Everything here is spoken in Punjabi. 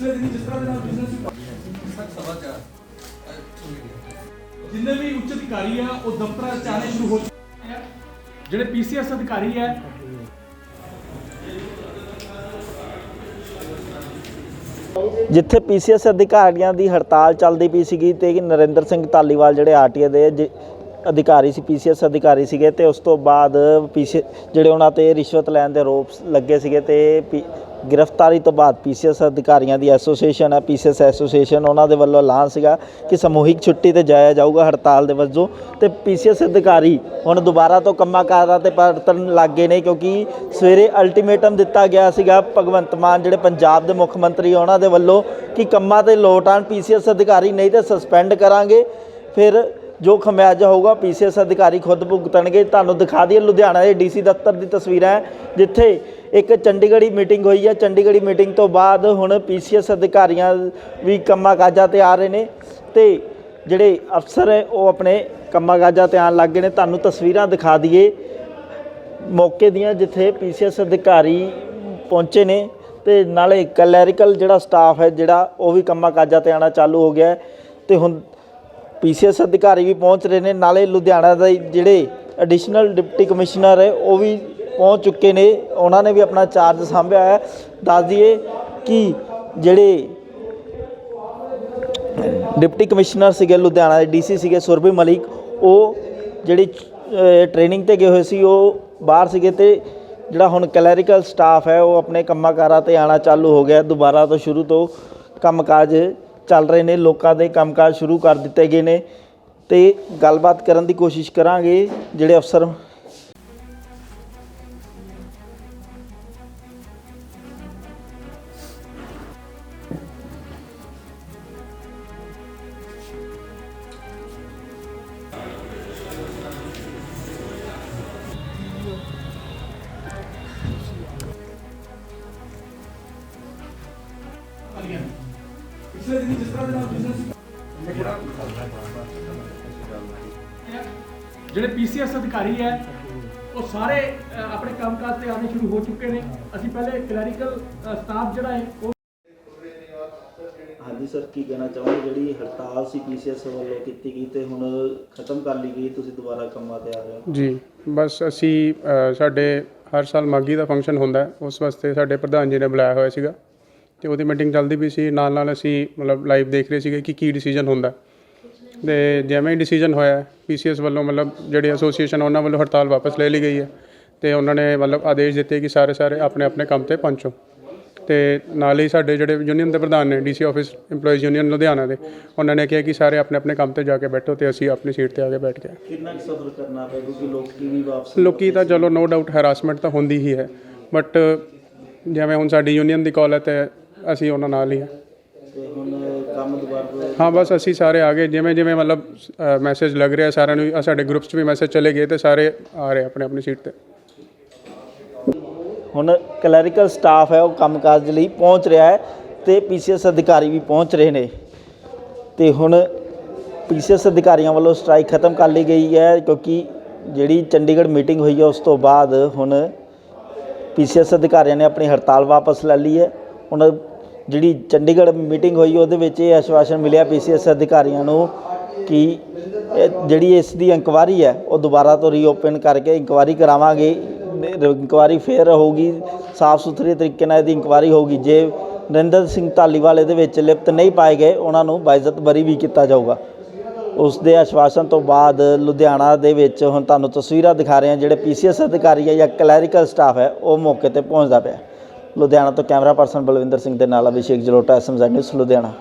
ਦੀ ਜਿਸ ਤਰ੍ਹਾਂ ਦੇ ਨਾਲ ਬਿਜ਼ਨਸ ਸਭ ਸਮਾਚਾਰ ਜਿੰਨੇ ਵੀ ਉੱਚ ਅਧਿਕਾਰੀ ਆ ਉਹ ਦਫ਼ਤਰਾਂ 'ਚ ਆਉਣੇ ਸ਼ੁਰੂ ਹੋ ਚੁੱਕੇ ਆ ਜਿਹੜੇ ਪੀਸੀਐਸ ਅਧਿਕਾਰੀ ਆ ਜਿੱਥੇ ਪੀਸੀਐਸ ਅਧਿਕਾਰੀਆਂ ਦੀ ਹੜਤਾਲ ਚੱਲਦੀ ਪਈ ਸੀਗੀ ਤੇ ਨਰਿੰਦਰ ਸਿੰਘ ਧਾਲੀਵਾਲ ਜਿਹੜੇ ਆਰਟੀਏ ਦੇ ਜ- ਅਧਿਕਾਰੀ ਸੀ, ਪੀਸੀਐਸ ਅਧਿਕਾਰੀ ਸੀਗੇ ਤੇ ਉਸ ਤੋਂ ਬਾਅਦ ਪੀਸੀ ਜਿਹੜੇ ਉਹਨਾਂ ਤੇ ਰਿਸ਼ਵਤ ਲੈਣ ਦੇ ਆਰੋਪ ਲੱਗੇ ਸੀਗੇ ਤੇ ਪੀ- ਗ੍ਰਿਫਤਾਰੀ ਤੋਂ ਬਾਅਦ ਪੀਸੀਐਸ ਅਧਿਕਾਰੀਆਂ ਦੀ ਐਸੋਸੀਏਸ਼ਨ ਹੈ, ਪੀਸੀਐਸ ਐਸੋਸੀਏਸ਼ਨ ਉਹਨਾਂ ਦੇ ਵੱਲੋਂ ਐਲਾਨ ਸੀਗਾ ਕਿ ਸਮੂਹਿਕ ਛੁੱਟੀ ਤੇ ਜਾਇਆ ਜਾਊਗਾ ਹੜਤਾਲ ਦੇ ਵਜੋਂ ਤੇ ਪੀਸੀਐਸ ਅਧਿਕਾਰੀ ਹੁਣ ਦੁਬਾਰਾ ਤੋਂ ਕੰਮਾਂ ਕਾਰਾਂ ਤੇ ਪਰਤਣ ਲੱਗ ਗਏ ਨੇ ਕਿਉਂਕਿ ਸਵੇਰੇ ਅਲਟੀਮੇਟਮ ਦਿੱਤਾ ਗਿਆ ਸੀਗਾ ਭਗਵੰਤ ਮਾਨ, ਜਿਹੜੇ ਪੰਜਾਬ ਦੇ ਮੁੱਖ ਮੰਤਰੀ ਉਹਨਾਂ ਦੇ ਵੱਲੋਂ ਕਿ ਕੰਮਾਂ ਤੇ ਲੋਟ ਆਣ ਪੀਸੀਐਸ ਅਧਿਕਾਰੀ ਨਹੀਂ ਤੇ ਸਸਪੈਂਡ ਕਰਾਂਗੇ। ਫਿਰ ਜੋ ਖਮਿਆਜਾ ਹੋਊਗਾ ਪੀਸੀਐਸ ਅਧਿਕਾਰੀ ਖੁਦ ਭੁਗਤਣਗੇ। ਤੁਹਾਨੂੰ ਦਿਖਾ ਦਈਏ, ਲੁਧਿਆਣਾ ਦੇ ਡੀਸੀ ਦਫ਼ਤਰ ਦੀ ਤਸਵੀਰਾਂ ਹੈ, ਜਿੱਥੇ ਇੱਕ ਚੰਡੀਗੜ੍ਹੀ ਮੀਟਿੰਗ ਹੋਈ ਹੈ। ਚੰਡੀਗੜ੍ਹੀ ਮੀਟਿੰਗ ਤੋਂ ਬਾਅਦ ਹੁਣ ਪੀਸੀਐਸ ਅਧਿਕਾਰੀਆਂ ਵੀ ਕੰਮਾਂ ਕਾਜਾਂ ਤੇ ਆ ਰਹੇ ਨੇ ਤੇ ਜਿਹੜੇ ਅਫਸਰ ਹੈ, ਉਹ ਆਪਣੇ ਕੰਮਾਂ ਕਾਜਾਂ ਤੇ ਆਉਣ ਲੱਗ ਗਏ ਨੇ। ਤੁਹਾਨੂੰ ਤਸਵੀਰਾਂ ਦਿਖਾ ਦਈਏ। ਮੌਕੇ ਦੀਆਂ ਜਿੱਥੇ ਪੀਸੀਐਸ ਅਧਿਕਾਰੀ ਪਹੁੰਚੇ ਨੇ ਤੇ ਨਾਲੇ ਕਲੈਰੀਕਲ ਜਿਹੜਾ ਸਟਾਫ ਹੈ, ਜਿਹੜਾ ਉਹ ਵੀ ਕੰਮਾਂ ਕਾਜਾਂ ਤੇ ਆਣਾ ਚਾਲੂ ਹੋ ਗਿਆ ਹੈ। ਤੇ ਹੁਣ ਪੀਸੀਐਸ ਅਧਿਕਾਰੀ ਵੀ ਪਹੁੰਚ ਰਹੇ ਨੇ। ਨਾਲੇ ਲੁਧਿਆਣਾ ਦੇ ਜਿਹੜੇ ਐਡੀਸ਼ਨਲ ਡਿਪਟੀ ਕਮਿਸ਼ਨਰ ਹੈ, ਉਹ ਵੀ ਪਹੁੰਚ ਚੁੱਕੇ ਨੇ। ਉਹਨਾਂ ਨੇ ਵੀ ਆਪਣਾ ਚਾਰਜ ਸੰਭਿਆ ਹੈ। ਦੱਸ ਦਈਏ ਕਿ ਜਿਹੜੇ ਡਿਪਟੀ ਕਮਿਸ਼ਨਰ ਸੀਗੇ, ਲੁਧਿਆਣਾ ਦੇ ਡੀਸੀ ਸੀਗੇ, ਸੁਰਭੀ ਮਲਿਕ, ਉਹ ਜਿਹੜੀ ਟ੍ਰੇਨਿੰਗ ਤੇ ਗਏ ਹੋਏ ਸੀ, ਉਹ ਬਾਹਰ ਸੀਗੇ ਤੇ ਜਿਹੜਾ ਹੁਣ ਕਲੈਰੀਕਲ ਸਟਾਫ ਹੈ, ਉਹ ਆਪਣੇ ਕੰਮਾਂ ਕਾਰਾਂ ਤੇ ਆਣਾ ਚਾਲੂ ਹੋ ਗਿਆ। ਦੁਬਾਰਾ ਤੋਂ ਸ਼ੁਰੂ ਤੋਂ ਕੰਮਕਾਜ ਚੱਲ ਰਹੇ ਨੇ, ਲੋਕਾਂ ਦੇ ਕੰਮਕਾਜ ਸ਼ੁਰੂ ਕਰ ਦਿੱਤੇ ਗਏ ਨੇ ਤੇ ਗੱਲਬਾਤ ਕਰਨ ਦੀ ਕੋਸ਼ਿਸ਼ ਕਰਾਂਗੇ ਜਿਹੜੇ ਅਫਸਰ। ਪਿਛਲੇ ਦਿਨ ਜਿਸ ਤਰ੍ਹਾਂ ਦੇ ਨਾਲ ਬਿਜ਼ਨਸ ਜਿਹੜੇ ਪੀਸੀਐਸ ਅਧਿਕਾਰੀ ਹੈ ਉਹ ਸਾਰੇ ਆਪਣੇ ਕੰਮਕਾਜ ਤੇ ਆਉਣੇ ਸ਼ੁਰੂ ਹੋ ਚੁੱਕੇ ਨੇ। ਅਸੀਂ ਪਹਿਲੇ ਕਲੈਰੀਕਲ ਸਟਾਫ ਜਿਹੜਾ ਹੈ ਉਹ ਹਾਂਜੀ ਸਰ ਕੀ ਕਹਿਣਾ ਚਾਹੋਗੇ? ਜਿਹੜੀ ਹੜਤਾਲ ਸੀ ਪੀਸੀਐਸ ਵੱਲੋਂ ਕੀਤੀ ਗਈ ਤੇ ਹੁਣ ਖਤਮ ਕਰ ਲਈ ਗਈ ਤੁਸੀਂ ਦੁਬਾਰਾ ਕੰਮਾਂ ਤੇ ਆ ਰਹੇ ਹੋ? ਜੀ ਬਸ ਅਸੀਂ ਸਾਡੇ ਹਰ ਸਾਲ ਮਾਗੀ ਦਾ ਫੰਕਸ਼ਨ ਹੁੰਦਾ ਉਸ ਵਾਸਤੇ ਸਾਡੇ ਪ੍ਰਧਾਨ ਜੀ ਨੇ ਬੁਲਾਇਆ ਹੋਇਆ ਸੀਗਾ। ਤੇ ਉਹਦੀ ਮੀਟਿੰਗ ਚੱਲਦੀ ਵੀ ਸੀ। ਨਾਲ ਨਾਲ ਅਸੀਂ ਮਤਲਬ ਲਾਈਵ ਦੇਖ ਰਹੇ ਸੀਗੇ ਕਿ ਕੀ ਡਿਸੀਜਨ ਹੁੰਦਾ। ਤੇ ਜਿਵੇਂ ਹੀ ਡਿਸੀਜਨ ਹੋਇਆ ਪੀਸੀਐਸ ਵੱਲੋਂ ਮਤਲਬ ਜਿਹੜੇ ਐਸੋਸੀਏਸ਼ਨ ਉਹਨਾਂ ਵੱਲੋਂ ਹੜਤਾਲ ਵਾਪਸ ਲੈ ਲਈ ਗਈ ਹੈ। ਤੇ ਉਹਨਾਂ ਨੇ ਮਤਲਬ ਆਦੇਸ਼ ਦਿੱਤੇ ਕਿ ਸਾਰੇ ਸਾਰੇ ਆਪਣੇ ਆਪਣੇ ਕੰਮ ਤੇ ਪਹੁੰਚੋ। ਤੇ ਨਾਲ ਹੀ ਸਾਡੇ ਜਿਹੜੇ ਯੂਨੀਅਨ ਦੇ ਪ੍ਰਧਾਨ ਨੇ DC office EMPLOYEES union Ludhiana ਦੇ ਉਹਨਾਂ ਨੇ ਕਿਹਾ ਕਿ ਸਾਰੇ ਆਪਣੇ ਆਪਣੇ ਕੰਮ ਤੇ ਜਾ ਕੇ ਬੈਠੋ ਤੇ ਅਸੀਂ ਆਪਣੀ ਸੀਟ ਤੇ ਆ ਕੇ ਬੈਠ ਗਏ ਕਿੰਨਾ ਕੁ ਸਬਰ ਕਰਨਾ ਪਏ ਕਿਉਂਕਿ ਲੋਕੀ ਵੀ ਵਾਪਸ ਲੋਕੀ ਤਾਂ ਚਲੋ ਨੋ ਡਾਊਟ ਹੈਰਾਸਮੈਂਟ ਤਾਂ ਹੁੰਦੀ ਹੀ ਹੈ। ਬਟ ਜਿਵੇਂ ਹੁਣ ਸਾਡੀ ਯੂਨੀਅਨ ਦੀ ਕਾਲ ਹੈ ਤੇ ਅਸੀਂ ਉਹਨਾਂ ਨਾਲ ਹੀ ਹਾਂ। ਤੇ ਹੁਣ ਕੰਮ ਦੁਬਾਰਾ ਤੋਂ ਹਾਂ ਬਸ ਅਸੀਂ ਸਾਰੇ ਆ ਗਏ। ਜਿਵੇਂ ਜਿਵੇਂ ਮਤਲਬ ਮੈਸੇਜ ਲੱਗ ਰਿਹਾ ਸਾਰਿਆਂ ਨੂੰ ਆਹ ਸਾਡੇ ਗਰੁੱਪਸ 'ਚ ਵੀ ਮੈਸੇਜ ਚਲੇ ਗਏ ਤੇ ਸਾਰੇ ਆ ਰਹੇ ਆਪਣੇ ਆਪਣੀ ਸੀਟ ਤੇ। ਹੁਣ ਕਲੈਰੀਕਲ ਸਟਾਫ ਹੈ ਉਹ ਕੰਮਕਾਜ ਲਈ ਪਹੁੰਚ ਰਿਹਾ ਹੈ ਤੇ ਪੀਸੀਐਸ ਅਧਿਕਾਰੀ ਵੀ ਪਹੁੰਚ ਰਹੇ ਨੇ। ਤੇ ਹੁਣ ਪੀਸੀਐਸ ਅਧਿਕਾਰੀਆਂ ਵੱਲੋਂ ਸਟ੍ਰਾਈਕ ਖਤਮ ਕਰ ਲਈ ਗਈ ਹੈ ਕਿਉਂਕਿ ਜਿਹੜੀ ਚੰਡੀਗੜ੍ਹ ਮੀਟਿੰਗ ਹੋਈ ਹੈ ਉਸ ਤੋਂ ਬਾਅਦ ਹੁਣ ਪੀਸੀਐਸ ਅਧਿਕਾਰੀਆਂ ਨੇ ਆਪਣੀ ਹੜਤਾਲ ਵਾਪਸ ਲੈ ਲਈ ਹੈ। ਹੁਣ ਜਿਹੜੀ ਚੰਡੀਗੜ੍ਹ ਮੀਟਿੰਗ ਹੋਈ, ਉਹਦੇ ਵਿੱਚ ਇਹ ਆਸ਼ਵਾਸਨ ਮਿਲਿਆ ਪੀਸੀਐਸ ਅਧਿਕਾਰੀਆਂ ਨੂੰ ਕਿ ਜਿਹੜੀ ਇਸ ਦੀ ਇਨਕੁਆਰੀ ਹੈ, ਉਹ ਦੁਬਾਰਾ ਤੋਂ ਰੀਓਪਨ ਕਰਕੇ ਇਨਕੁਆਰੀ ਕਰਾਵਾਂਗੇ। ਇਨਕੁਆਰੀ ਫੇਰ ਹੋਊਗੀ, ਸਾਫ਼ ਸੁਥਰੇ ਤਰੀਕੇ ਨਾਲ ਇਹਦੀ ਇਨਕੁਆਰੀ ਹੋਊਗੀ। ਜੇ ਨਰਿੰਦਰ ਸਿੰਘ ਧਾਲੀਵਾਲ ਇਹਦੇ ਵਿੱਚ ਲਿਪਤ ਨਹੀਂ ਪਾਏ ਗਏ, ਉਹਨਾਂ ਨੂੰ ਬਾਇਜ਼ਤ ਬਰੀ ਵੀ ਕੀਤਾ ਜਾਊਗਾ। ਉਸ ਦੇ ਆਸ਼ਵਾਸਨ ਤੋਂ ਬਾਅਦ ਲੁਧਿਆਣਾ ਦੇ ਵਿੱਚ ਹੁਣ ਤੁਹਾਨੂੰ ਤਸਵੀਰਾਂ ਦਿਖਾ ਰਹੇ ਹਾਂ, ਜਿਹੜੇ ਪੀਸੀਐਸ ਅਧਿਕਾਰੀ ਹੈ ਜਾਂ ਕਲੈਰੀਕਲ ਸਟਾਫ ਹੈ, ਉਹ ਮੌਕੇ ਤੇ ਪਹੁੰਚਦਾ ਪਿਆ। ਲੁਧਿਆਣਾ ਤੋਂ ਕੈਮਰਾ ਪਰਸਨ ਬਲਵਿੰਦਰ ਸਿੰਘ ਦੇ ਨਾਲ ਅਭਿਸ਼ੇਕ ਜਲੋਟਾ ਐਸਐਮਜ਼ੈਡ ਨਿਊਜ਼ ਲੁਧਿਆਣਾ।